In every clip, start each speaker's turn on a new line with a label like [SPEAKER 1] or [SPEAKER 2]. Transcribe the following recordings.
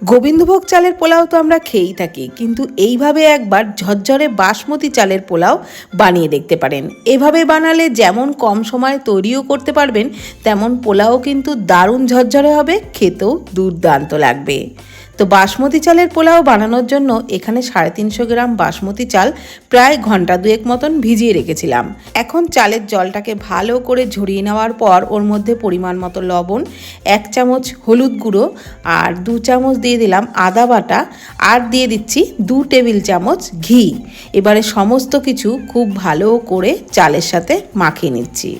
[SPEAKER 1] গোবিন্দভোগ চালের পোলাও তো আমরা খেয়েই থাকি, কিন্তু এইভাবে একবার ঝরঝরে বাসমতি চালের পোলাও বানিয়ে দেখতে পারেন। এভাবে বানালে যেমন কম সময়ে তৈরিও করতে পারবেন, তেমন পোলাও কিন্তু দারুণ ঝরঝরে হবে, খেতেও দুর্দান্ত লাগবে। তো বাসমতি চালের পোলাও বানানোর জন্য এখানে সাড়ে তিনশো গ্রাম বাসমতি চাল প্রায় ঘণ্টা দুয়েক মতন ভিজিয়ে রেখেছিলাম। এখন চালের জলটাকে ভালো করে ঝরিয়ে নেওয়ার পর ওর মধ্যে পরিমাণ মতো লবণ, এক চামচ হলুদ গুঁড়ো আর দু চামচ দিয়ে দিলাম আদা বাটা আর দিয়ে দিচ্ছি দু টেবিল চামচ ঘি। এবারে সমস্ত কিছু খুব ভালো করে চালের সাথে মাখিয়ে নিচ্ছি।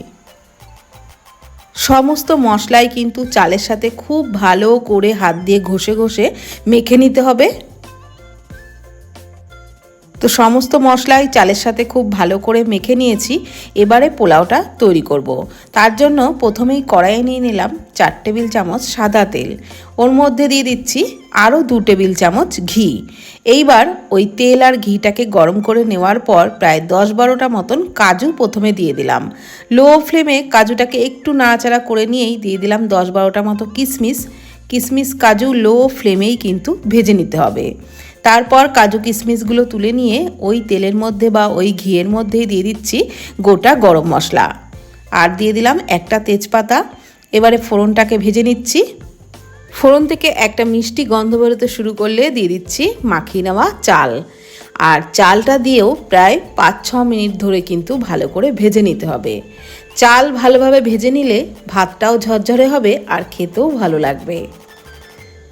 [SPEAKER 1] সমস্ত মশলাই কিন্তু চালের সাথে খুব ভালো করে হাত দিয়ে ঘষে ঘষে মেখে নিতে হবে। তো সমস্ত মশলাই চালের সাথে খুব ভালো করে মেখে নিয়েছি। এবারে পোলাওটা তৈরি করব। তার জন্য প্রথমেই কড়াইয়ে নিয়ে নিলাম চার টেবিল চামচ সাদা তেল। ওর মধ্যে দিয়ে দিচ্ছি আরও দু টেবিল চামচ ঘি। এইবার ওই তেল আর ঘিটাকে গরম করে নেওয়ার পর প্রায় দশ বারোটা মতন কাজু প্রথমে দিয়ে দিলাম। লো ফ্লেমে কাজুটাকে একটু নাড়াচাড়া করে নিয়েই দিয়ে দিলাম দশ বারোটা মতো কিশমিশ কিশমিশ কাজু লো ফ্লেমেই কিন্তু ভেজে নিতে হবে। তারপর কাজু কিশমিশগুলো তুলে নিয়ে ওই তেলের মধ্যে বা ওই ঘিয়ের মধ্যেই দিয়ে দিচ্ছি গোটা গরম মশলা। আর দিয়ে দিলাম একটা তেজপাতা। এবারে ফোড়নটাকে ভেজে নিচ্ছি। ফোড়ন থেকে একটা মিষ্টি গন্ধ বেরোতে শুরু করলে দিয়ে দিচ্ছি মাখিয়ে নেওয়া চাল। আর চালটা দিয়েও প্রায় পাঁচ ছ মিনিট ধরে কিন্তু ভালো করে ভেজে নিতে হবে। চাল ভালোভাবে ভেজে নিলে ভাতটাও ঝরঝরে হবে আর খেতেও ভালো লাগবে।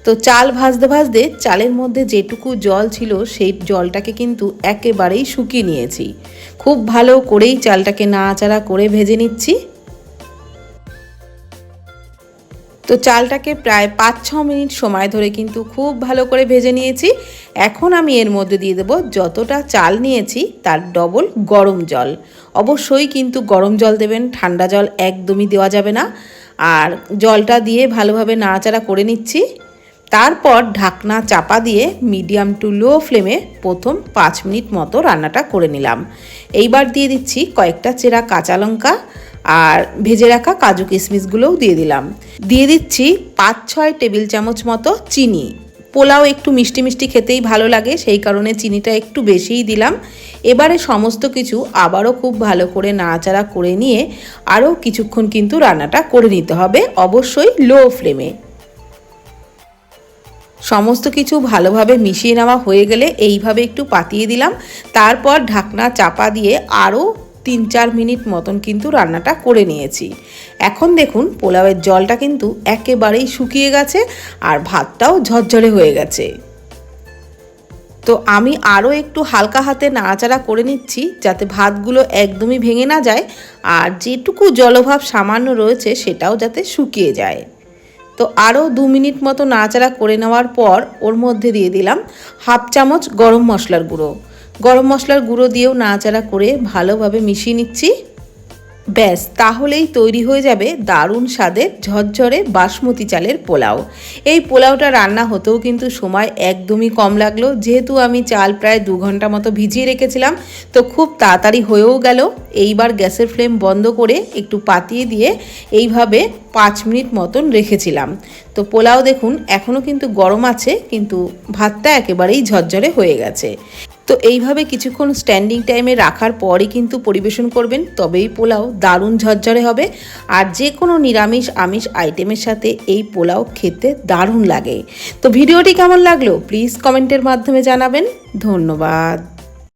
[SPEAKER 1] তো চাল ভাজতে ভাজতে চালের মধ্যে যেটুকু জল ছিল, সেই জলটাকে কিন্তু একেবারেই শুকিয়ে নিয়েছি। খুব ভালো করেই চালটাকে নাড়াচাড়া করে ভেজে নিচ্ছি। তো চালটাকে প্রায় পাঁচ ছ মিনিট সময় ধরে কিন্তু খুব ভালো করে ভেজে নিয়েছি। এখন আমি এর মধ্যে দিয়ে দেবো যতটা চাল নিয়েছি, তার ডবল গরম জল। অবশ্যই কিন্তু গরম জল দেবেন, ঠান্ডা জল একদমই দেওয়া যাবে না। আর জলটা দিয়ে ভালোভাবে নাড়াচাড়া করে নিচ্ছি। তারপর ঢাকনা চাপা দিয়ে মিডিয়াম টু লো ফ্লেমে প্রথম পাঁচ মিনিট মতো রান্নাটা করে নিলাম। এইবার দিয়ে দিচ্ছি কয়েকটা চেরা কাঁচা লঙ্কা আর ভেজে রাখা কাজু কিশমিশগুলোও দিয়ে দিলাম। দিয়ে দিচ্ছি পাঁচ ছয় টেবিল চামচ মতো চিনি। পোলাও একটু মিষ্টি মিষ্টি খেতেই ভালো লাগে, সেই কারণে চিনিটা একটু বেশিই দিলাম। এবারে সমস্ত কিছু আবারও খুব ভালো করে নাড়াচাড়া করে নিয়ে আরও কিছুক্ষণ কিন্তু রান্নাটা করে নিতে হবে, অবশ্যই লো ফ্লেমে। সমস্ত কিছু ভালোভাবে মিশিয়ে নেওয়া হয়ে গেলে এইভাবে একটু পাতিয়ে দিলাম। তারপর ঢাকনা চাপা দিয়ে আরও তিন চার মিনিট মতন কিন্তু রান্নাটা করে নিয়েছি। এখন দেখুন, পোলাওয়ের জলটা কিন্তু একেবারেই শুকিয়ে গেছে আর ভাতটাও ঝরঝরে হয়ে গেছে। তো আমি আরও একটু হালকা হাতে নাড়াচাড়া করে নিচ্ছি যাতে ভাতগুলো একদমই ভেঙে না যায় আর যেটুকু জলভাব সামান্য রয়েছে সেটাও যাতে শুকিয়ে যায়। তো আরও দু মিনিট মতো নাড়াচাড়া করে নেওয়ার পর ওর মধ্যে দিয়ে দিলাম হাফ চামচ গরম মশলার গুঁড়ো। গরম মশলার গুঁড়ো দিয়েও নাড়াচাড়া করে ভালোভাবে মিশিয়ে নিচ্ছি। ব্যাস, তাহলেই তৈরি হয়ে যাবে দারুণ স্বাদের ঝরঝরে বাসমতি চালের পোলাও। এই পোলাওটা রান্না হতেও কিন্তু সময় একদমই কম লাগল। যেহেতু আমি চাল প্রায় দু ঘণ্টা মতো ভিজিয়ে রেখেছিলাম, তো খুব তাড়াতাড়ি হয়েও গেল। এইবার গ্যাসের ফ্লেম বন্ধ করে একটু পাতিয়ে দিয়ে এইভাবে পাঁচ মিনিট মতন রেখেছিলাম। তো পোলাও দেখুন এখনও কিন্তু গরম আছে, কিন্তু ভাতটা একেবারেই ঝরঝরে হয়ে গেছে। তো এইভাবে কিছুক্ষণ স্ট্যান্ডিং টাইমে রাখার পরই কিন্তু পরিবেশন করবেন, তবেই পোলাও দারুণ ঝরঝরে হবে। আর যে কোনো নিরামিষ, আমিষ আইটেমের সাথে এই পোলাও খেতে দারুণ লাগে। তো ভিডিওটি কেমন লাগল? প্লিজ কমেন্টের মাধ্যমে জানাবেন। ধন্যবাদ।